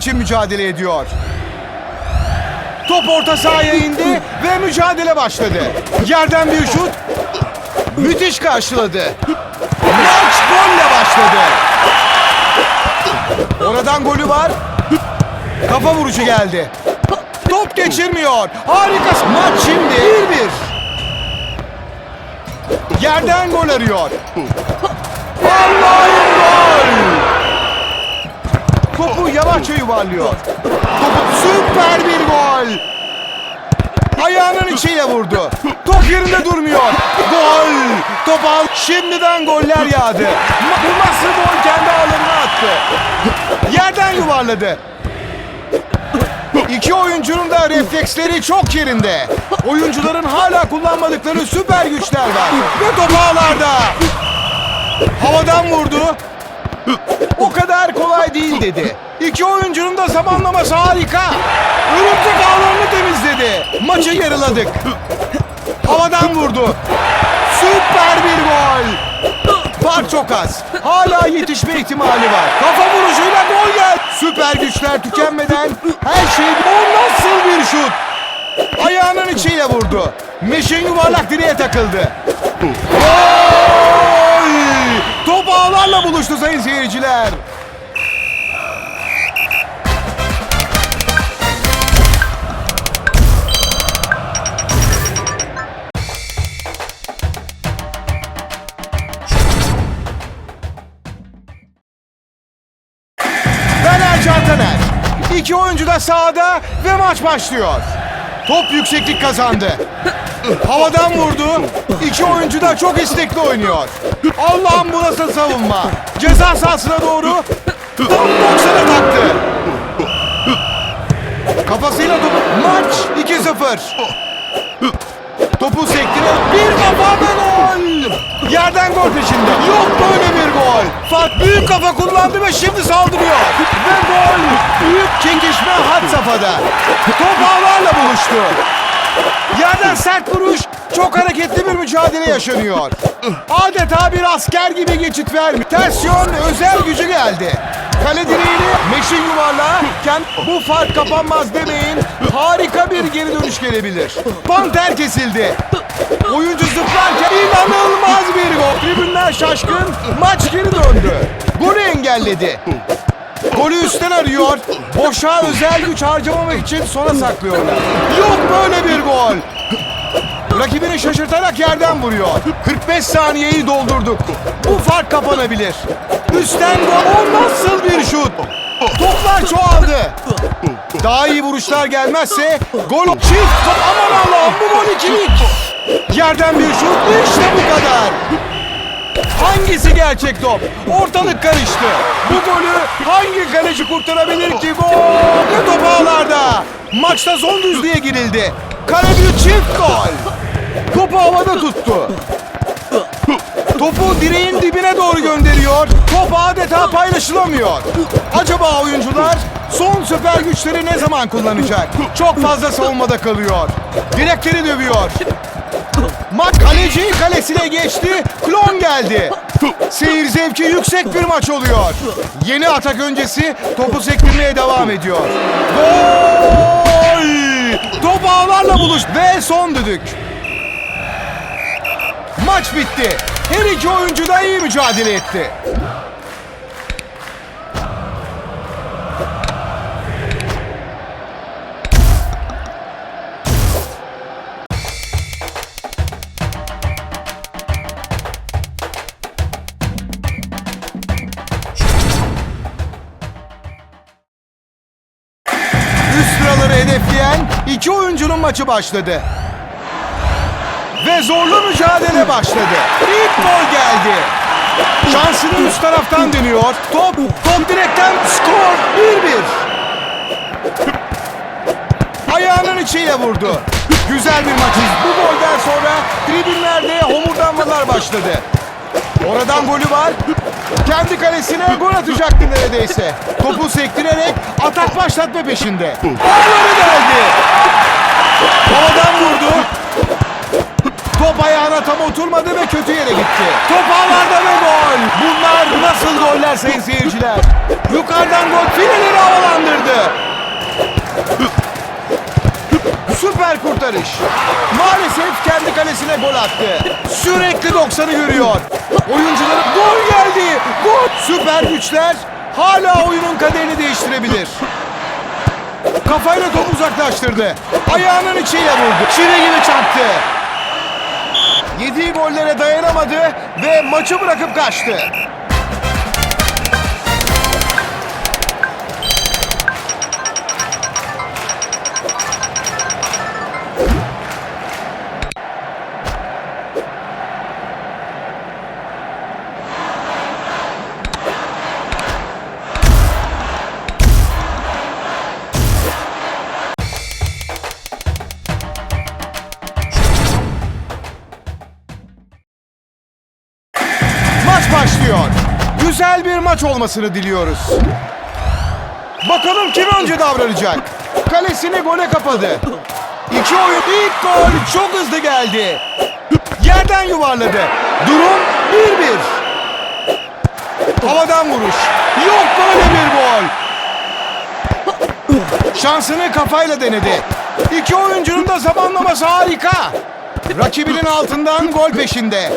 İçin mücadele ediyor. Top orta sahaya indi ve mücadele başladı. Yerden bir şut. Müthiş karşıladı. Maç golle başladı. Oradan golü var. Kafa vuruşu geldi. Top geçirmiyor. Harika. Maç şimdi 1-1. Yerden gol arıyor. Yavaşça yuvarlıyor. Topu süper bir gol. Ayağının içiyle vurdu. Top yerinde durmuyor. Gol! Top al. Şimdiden goller yağdı. Bu nasıl gol kendi ağlarına attı. Yerden yuvarladı. İki oyuncunun da refleksleri çok yerinde. Oyuncuların hala kullanmadıkları süper güçler var. Ve top ağlarda. Havadan vurdu. O kadar kolay değil dedi. İki oyuncunun da zamanlaması harika. Örümcek ağlarını temizledi. Maçı yarıladık. Havadan vurdu. Süper bir gol. Fark çok az. Hala yetişme ihtimali var. Kafa vuruşuyla gol gel. Süper güçler tükenmeden her şey... O nasıl bir şut? Ayağının içiyle vurdu. Meşin yuvarlak direğe takıldı. Gol! Top ağlarla buluştu sayın seyirciler. İki oyuncu da sahada ve maç başlıyor. Top yükseklik kazandı. Havadan vurdu. İki oyuncu da çok istekli oynuyor. Allah'ım bu nasıl savunma. Ceza sahasına doğru tam 90'a taktı. Kafasıyla topu. Maç 2-0. Topu sektire bir kafa ve gol. Yerden gol peşinde. Yok böyle bir gol. Fark büyük kafa kullandı ve şimdi saldırıyor. Ve gol. Büyük çekişme had safhada. Top ağlarla buluştu. Yerden sert vuruş. Çok hareketli bir mücadele yaşanıyor. Adeta bir asker gibi geçit vermiş. Ters yön özel gücü geldi. Kale direğini meşin yuvarlarken bu fark kapanmaz demeyin. Harika bir geri dönüş gelebilir. Panter kesildi. Oyuncu zıplarken inanılmaz bir gol. Tribünler şaşkın. Maç geri döndü. Golü engelledi. Golü üstten arıyor. Boşa özel güç harcamamak için sona saklıyorlar. Yok böyle bir gol. Rakibini şaşırtarak yerden vuruyor. 45 saniyeyi doldurduk. Bu fark kapanabilir. Üstten gol. O nasıl bir şut? Toplar çoğaldı. Daha iyi vuruşlar gelmezse gol çift. Aman Allah'ım bu gol ikilik. Yerden bir şut. İşte bu kadar. Hangisi gerçek top? Ortalık karıştı. Bu golü hangi kaleci kurtarabilir ki? Gol! Ve top ağlarda. Maçta son düzlüğe girildi. Kale çift gol. Topu havada tuttu. Topu direğin dibine doğru gönderiyor. Top adeta paylaşılamıyor. Acaba oyuncular son süper güçleri ne zaman kullanacak? Çok fazla savunmada kalıyor. Direkleri dövüyor. Maç kaleci kalesine geçti. Klon geldi. Seyir zevki yüksek bir maç oluyor. Yeni atak öncesi topu sektirmeye devam ediyor. Gol! Top ağlarla buluş ve son düdük. Maç bitti. Her iki oyuncu da iyi mücadele etti. Sıraları hedefleyen iki oyuncunun maçı başladı. Ve zorlu mücadele başladı. İlk gol geldi. Şansını üst taraftan deniyor. Top, top direkten skor 1-1. Ayağının içiyle vurdu. Güzel bir maç. Bu golden sonra tribünlerde homurdanmalar başladı. Oradan golü var. Kendi kalesine gol atacaktı neredeyse. Topu sektirerek atak başlatma peşinde. Golleri geldi. Oradan vurdu. Top ayağına tam oturmadı ve kötü yere gitti. Top ağlarda ve gol. Bunlar nasıl goller sayın seyirciler? Yukarıdan gol fileleri havalandırdı. Süper kurtarış. Maalesef kendi kalesine gol attı. Sürekli 90'ı görüyor. Oyuncuları gol geldi. Gol. Süper güçler hala oyunun kaderini değiştirebilir. Kafayla topu uzaklaştırdı. Ayağının içiyle vurdu. Çile gibi çarptı. Yediği gollere dayanamadı ve maçı bırakıp kaçtı. Maç olmasını diliyoruz. Bakalım kim önce davranacak. Kalesini gole kapadı. İki oyun ilk gol çok hızlı geldi. Yerden yuvarladı. Durum 1-1. Havadan vuruş. Yok böyle bir gol. Şansını kafayla denedi. İki oyuncunun da zamanlaması harika. Rakibinin altından gol peşinde.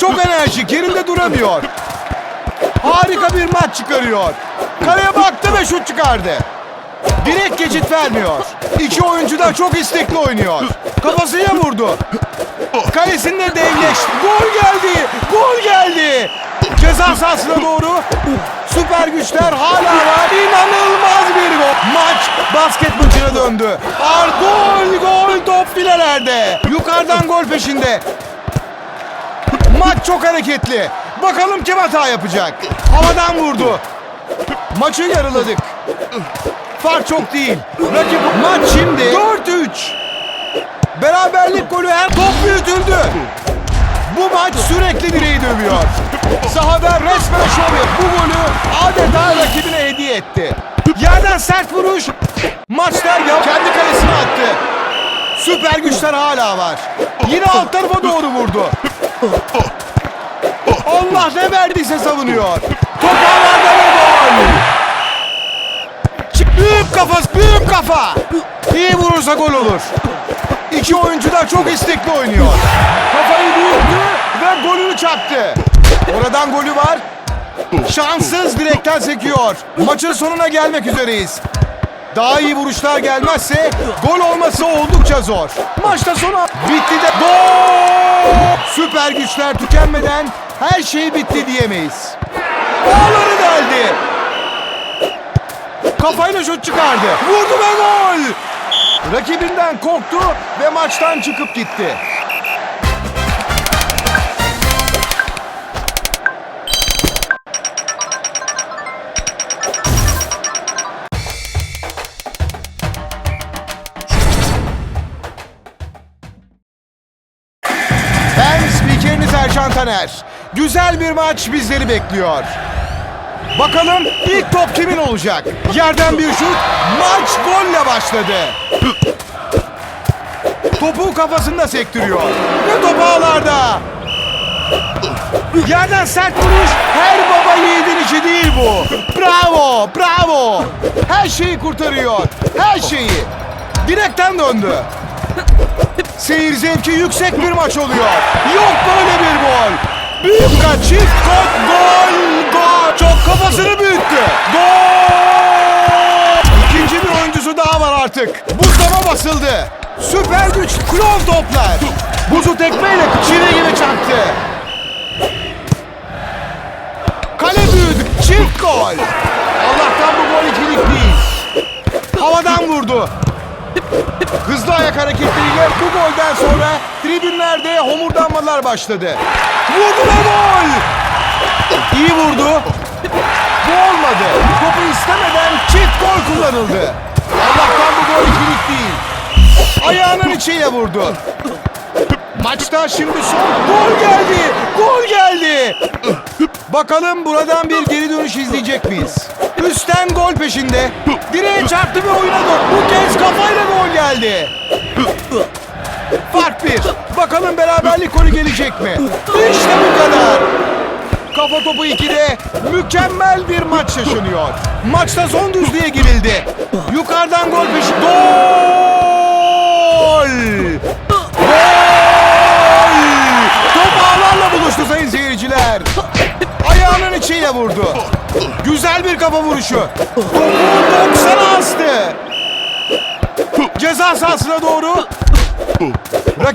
Çok enerjik, yerinde duramıyor. Harika bir maç çıkarıyor. Kaleye baktı ve şut çıkardı. Direkt geçit vermiyor. İki oyuncu da çok istekli oynuyor. Kafasıya vurdu. Kalesinde devleş. Gol geldi. Gol geldi. Ceza sahasına doğru. Süper güçler hala var. İnanılmaz bir gol. Maç basket maçına döndü. Ar gol gol top filelerde. Yukarıdan gol peşinde. Maç çok hareketli. Bakalım kim hata yapacak. Havadan vurdu. Maçı yarıladık. Fark çok değil. Rakip maç şimdi 4-3. Beraberlik golü hem top büyütüldü. Bu maç sürekli direği dövüyor. Sahada resmen şov yap. Bu golü adeta rakibine hediye etti. Yerden sert vuruş. Maçta ya kendi kalesine attı. Süper güçler hala var. Yine alt tarafa doğru vurdu. Allah ne verdiyse savunuyor. Top havada ve gol. Büyük kafa, büyük kafa. İyi vurursa gol olur. İki oyuncu da çok istekli oynuyor. Kafayı büyüttü ve golünü çaktı. Oradan golü var. Şanssız direkten sekiyor. Maçın sonuna gelmek üzereyiz. Daha iyi vuruşlar gelmezse gol olması oldukça zor. Maçta sona bitti de gol! Süper güçler tükenmeden her şey bitti diyemeyiz. Bağları deldi. Kafayla şut çıkardı. Vurdu ve gol! Rakibinden korktu ve maçtan çıkıp gitti. Ben spikeriniz Erşan Taner. Güzel bir maç bizleri bekliyor. Bakalım ilk top kimin olacak? Yerden bir şut, maç golle başladı. Topu kafasında sektiriyor. Ve top ağlarda. Yerden sert vuruş, her baba yiğidin işi değil bu. Bravo, bravo. Her şeyi kurtarıyor, her şeyi. Direkten döndü. Seyir zevki yüksek bir maç oluyor. Yok böyle bir gol. Büyük kaç çift gol, gol. Çok kafasını büyüttü. Gol! İkinci bir oyuncusu daha var artık. Buzlama basıldı. Süper güç klon toplar. Buzu tekmeyle çile gibi çaktı. Kale büyüdü. Çift gol. Allah'tan bu gol ikilik değil. Havadan vurdu. Hızlı ayak hareketleriyle bu golden sonra tribünlerde homurdanmalar başladı. Vurdu ve gol! İyi vurdu. Bu olmadı. Topu istemeden çift gol kullanıldı. Allah'tan bu gol ikilik değil. Ayağının içiyle vurdu. Maçta şimdi son gol geldi. Gol geldi. Bakalım buradan bir geri dönüş izleyecek miyiz? Üstten gol peşinde. Direğe çarptı ve oyuna. Bu kez kafayla gol geldi. Fark bir. Bakalım beraberlik golü gelecek mi? İşte bu kadar. Kafa topu 2'de mükemmel bir maç yaşanıyor. Maçta son düzlüğe girildi. Yukarıdan gol peşi. Gol! Gol! Top ağlarla buluştu sayın seyirciler. Ayağının içiyle vurdu. Güzel bir kafa vuruşu. Topu 90'a astı. Ceza sahasına doğru.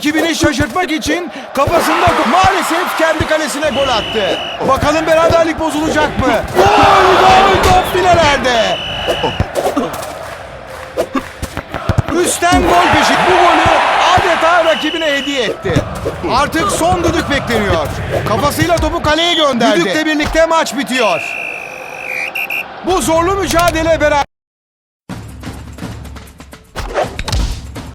Rakibini şaşırtmak için kafasında maalesef kendi kalesine gol attı. Bakalım beraberlik bozulacak mı? Gol gol top filelerde. Üstten gol peşi. Bu golü adeta rakibine hediye etti. Artık son düdük bekleniyor. Kafasıyla topu kaleye gönderdi. Düdükle birlikte maç bitiyor. Bu zorlu mücadele beraber...